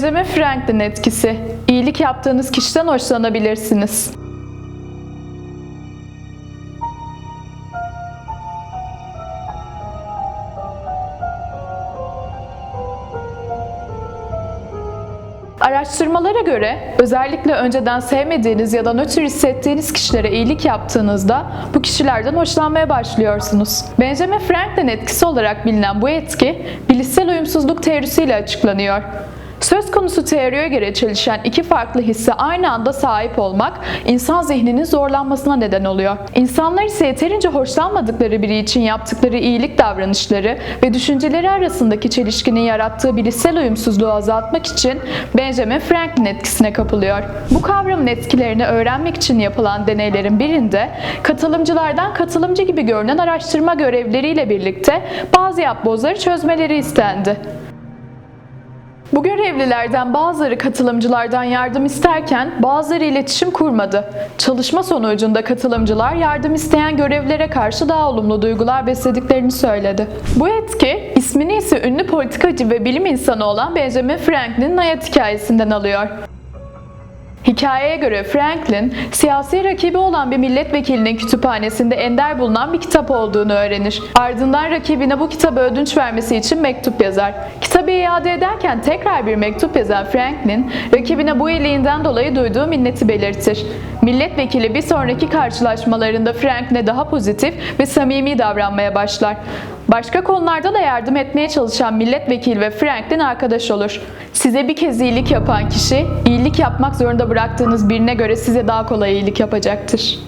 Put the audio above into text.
Benjamin Franklin etkisi. İyilik yaptığınız kişiden hoşlanabilirsiniz. Araştırmalara göre özellikle önceden sevmediğiniz ya da nötr hissettiğiniz kişilere iyilik yaptığınızda bu kişilerden hoşlanmaya başlıyorsunuz. Benjamin Franklin etkisi olarak bilinen bu etki bilişsel uyumsuzluk teorisiyle açıklanıyor. Söz konusu teoriye göre çelişen iki farklı hisse aynı anda sahip olmak insan zihninin zorlanmasına neden oluyor. İnsanlar ise yeterince hoşlanmadıkları biri için yaptıkları iyilik davranışları ve düşünceleri arasındaki çelişkinin yarattığı bilişsel uyumsuzluğu azaltmak için Benjamin Franklin etkisine kapılıyor. Bu kavramın etkilerini öğrenmek için yapılan deneylerin birinde katılımcılardan katılımcı gibi görünen araştırma görevleriyle birlikte bazı yapbozları çözmeleri istendi. Bu görevlilerden bazıları katılımcılardan yardım isterken bazıları iletişim kurmadı. Çalışma sonucunda katılımcılar yardım isteyen görevlilere karşı daha olumlu duygular beslediklerini söyledi. Bu etki ismini ise ünlü politikacı ve bilim insanı olan Benjamin Franklin'in hayat hikayesinden alıyor. Hikayeye göre Franklin, siyasi rakibi olan bir milletvekilinin kütüphanesinde ender bulunan bir kitap olduğunu öğrenir. Ardından rakibine bu kitabı ödünç vermesi için mektup yazar. Kitabı iade ederken tekrar bir mektup yazan Franklin, rakibine bu iyiliğinden dolayı duyduğu minneti belirtir. Milletvekili bir sonraki karşılaşmalarında Franklin'e daha pozitif ve samimi davranmaya başlar. Başka konularda da yardım etmeye çalışan milletvekili ve Franklin arkadaş olur. Size bir kez iyilik yapan kişi, iyilik yapmak zorunda bıraktığınız birine göre size daha kolay iyilik yapacaktır.